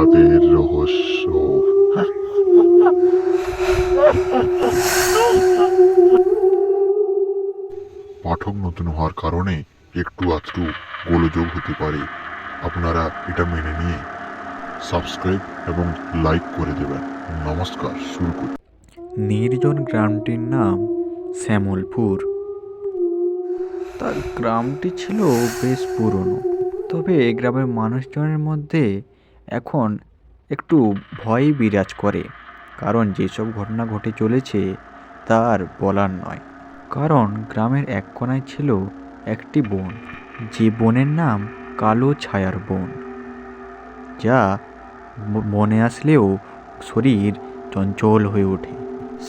তাদের রহস্য। পাঠক নতুন হওয়ার কারণে একটু আধটু গোলযোগ হতে পারে। আপনারা এটা মেনে নিয়ে সাবস্ক্রাইব এবং লাইক করে দেবেন। নমস্কার, শুরু করি। নির্জন গ্রামটির নাম শ্যামলপুর। তার গ্রামটি ছিল বেশ পুরনো। তবে গ্রামের মানুষজনের মধ্যে এখন একটু ভয় বিরাজ করে, কারণ যেসব ঘটনা ঘটে চলেছে তার বলার নয়। কারণ গ্রামের এক কোনায় ছিল একটি বন, যে বনের নাম কালো ছায়ার বন, যা মনে আসলেও শরীর চঞ্চল হয়ে ওঠে।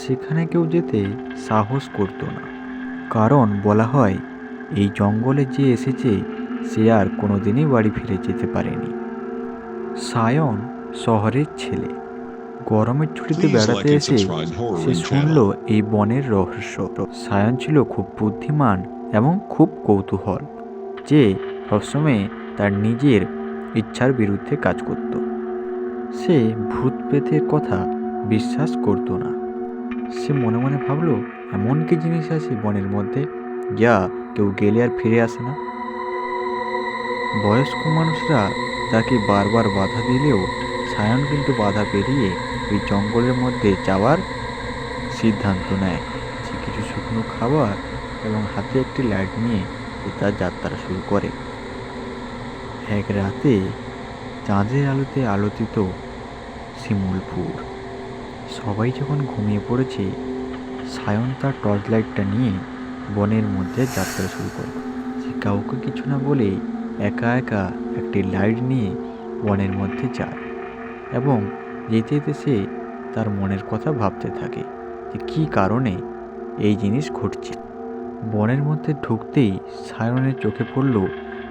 সেখানে কেউ যেতে সাহস করতো না, কারণ বলা হয়, এই জঙ্গলে যে এসেছে, সে আর কোনোদিনই বাড়ি ফিরে যেতে পারেনি। সায়ন শহরের ছেলে। গরমের ছুটিতে বেড়াতে এসে সে শুনল এই বনের রহস্য। সায়ন ছিল খুব বুদ্ধিমান এবং খুব কৌতূহল যে সবসময় তার নিজের ইচ্ছার বিরুদ্ধে কাজ করত। সে ভূত প্রেতের কথা বিশ্বাস করত না। সে মনে মনে ভাবলো এমন কি জিনিস আছে বনের মধ্যে যা কেউ গেলে আর ফিরে আসে না? বয়স্ক মানুষরা তাকে বারবার বাধা দিলেও সায়ন কিন্তু বাধা পেরিয়ে ওই জঙ্গলের মধ্যে যাওয়ার সিদ্ধান্ত নেয়। সে কিছু শুকনো খাবার এবং হাতে একটি লাইট নিয়ে সে তার যাত্রা শুরু করে। এক রাতে চাঁদের আলোতে আলোকিত শিমুলপুর। সবাই যখন ঘুমিয়ে পড়েছে, সায়ন তার টর্চ লাইটটা নিয়ে বনের মধ্যে যাত্রা শুরু করে। সে কাউকে কিছু না বলে একা একা একটি লাইট নিয়ে বনের মধ্যে যায় এবং যেতে যেতে সে তার মনের কথা ভাবতে থাকে যে কী কারণে এই জিনিস ঘটছে। বনের মধ্যে ঢুকতেই সায়নের চোখে পড়ল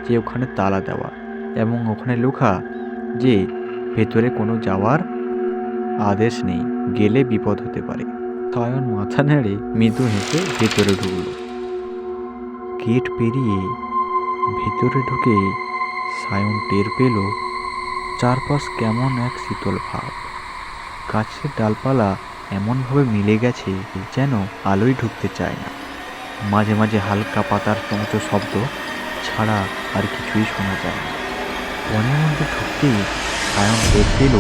যে ওখানে তালা দেওয়া এবং ওখানে লেখা যে ভেতরে কোনো যাওয়ার আদেশ নেই, গেলে বিপদ হতে পারে। সায়ন মাথা নেড়ে মৃদু হেসে ভেতরে ঢুকল। গেট পেরিয়ে ভেতরে ঢুকে সায়ন টের পেল চারপাশ কেমন এক শীতল ভাব। গাছের ডালপালা এমনভাবে মিলে গেছে যেন আলোই ঢুকতে চায় না। মাঝে মাঝে হালকা পাতার চমচো শব্দ ছাড়া আর কিছুই শোনা যায় না। বনের মধ্যে ঢুকতেই সায়ন টের পেল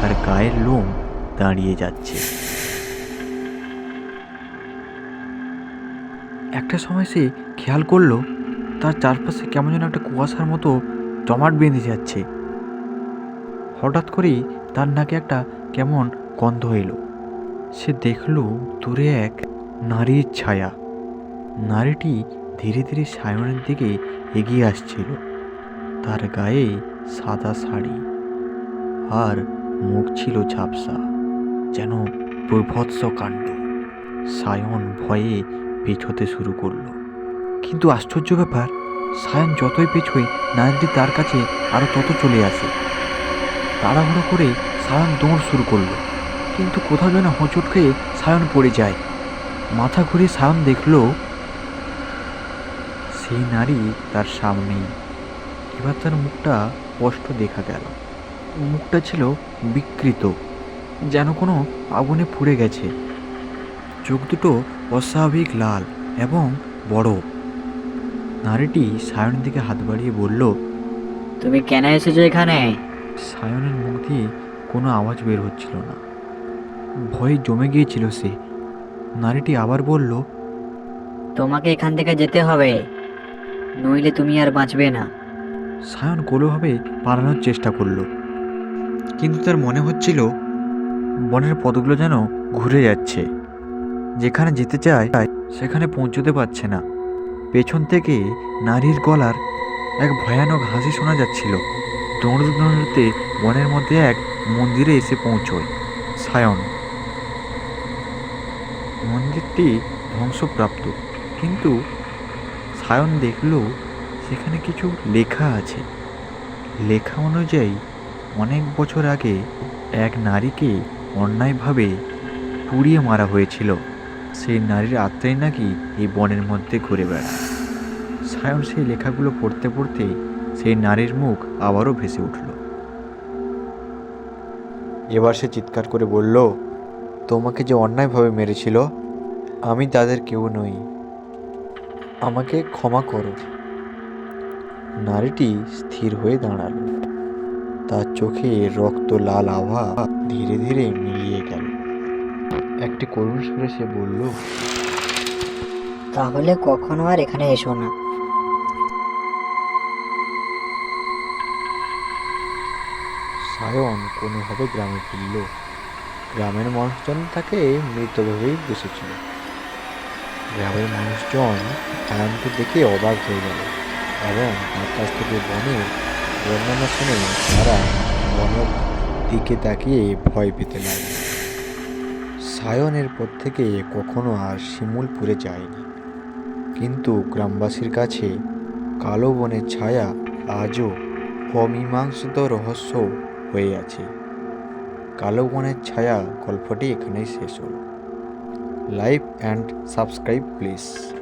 তার গায়ের লোম দাঁড়িয়ে যাচ্ছে। একটা সময় সে খেয়াল করল তার চারপাশে কেমন যেন একটা কুয়াশার মতো জমাট বেঁধে যাচ্ছে। হঠাৎ করেই তার নাকে একটা কেমন গন্ধ এলো। সে দেখল দূরে এক নারীর ছায়া। নারীটি ধীরে ধীরে সায়নের দিকে এগিয়ে আসছিল। তার গায়ে সাদা শাড়ি আর মুখ ছিল ঝাপসা, যেন প্রভৎস কাণ্ড। সায়ন ভয়ে পেছোতে শুরু করল। কিন্তু আশ্চর্য ব্যাপার, সায়ন যতই পেছোয় নারীটি তার কাছে আরও তত চলে আসে। তাড়াহুড়ো করে সায়ন দৌড় শুরু করল, কিন্তু কোথাও যেন হোঁচট খেয়ে সায়ন পড়ে যায়। মাথা ঘুরে সায়ন দেখল, সেই নারী তার সামনেই। এবার তার মুখটা স্পষ্ট দেখা গেল। মুখটা ছিল বিকৃত, যেন কোনো আগুনে পুড়ে গেছে। চোখ দুটো অস্বাভাবিক লাল এবং বড়। নারীটি সায়নের দিকে হাত বাড়িয়ে বলল তুমি কেন এসেছ এখানে? সায়নের মুখ দিয়ে কোনো আওয়াজ বের হচ্ছিল না। ভয়ে জমে গিয়েছিল সে। নারীটি আবার বলল তোমাকে এখান থেকে যেতে হবে নইলে তুমি আর বাঁচবে না। সায়ন কোনোভাবে পালানোর চেষ্টা করল কিন্তু তার মনে হচ্ছিল বনের পদগুলো যেন ঘুরে যাচ্ছে। যেখানে যেতে চায় সেখানে পৌঁছতে পারছে না। পেছন থেকে নারীর গলার এক ভয়ানক হাসি শোনা যাচ্ছিল। দৌড়তে দৌড়তে বনের মধ্যে এক মন্দিরে এসে পৌঁছয়। সায়ন। মন্দিরটি ধ্বংসপ্রাপ্ত। কিন্তু সায়ন দেখল সেখানে কিছু লেখা আছে। লেখা অনুযায়ী, অনেক বছর আগে এক নারীকে অন্যায়ভাবে পুড়িয়ে মারা হয়েছিল। সেই নারীর আত্মাই নাকি এই বনের মধ্যে ঘুরে বেড়ায়। সায়ন সেই লেখাগুলো পড়তে পড়তে সেই নারীর মুখ আবারও ভেসে উঠল। এবার সে চিৎকার করে বলল, তোমাকে যে অন্যায়ভাবে মেরেছিল, আমি তাদের কেউ নই। আমাকে ক্ষমা করো। নারীটি স্থির হয়ে দাঁড়াল। তার চোখে রক্ত লাল আভা ধীরে ধীরে মিলিয়ে গেল। একটি করুণ সুরে সে বলল তাহলে কখনো আর এখানে এসো না। সায়ন কোনোভাবে গ্রামে ফিরল। গ্রামের মানুষজন তাকে মৃত ভেবেই বসেছিল গ্রামের মানুষজন সায়নকে দেখে অবাক হয়ে গেল এবং তার কাছ থেকে বনের বর্ণনা শুনে তারা বনের দিকে তাকিয়ে ভয় পেতে লাগল। সায়ন পর থেকে কখনো আর শিমুলপুরে যায়নি। কিন্তু গ্রামবাসীর কাছে কালো বনের ছায়া আজও অমীমাংসিত রহস্য হয়ে আছে। কালো বনের ছায়া গল্পটি এখানেই শেষ হল। Like and subscribe please.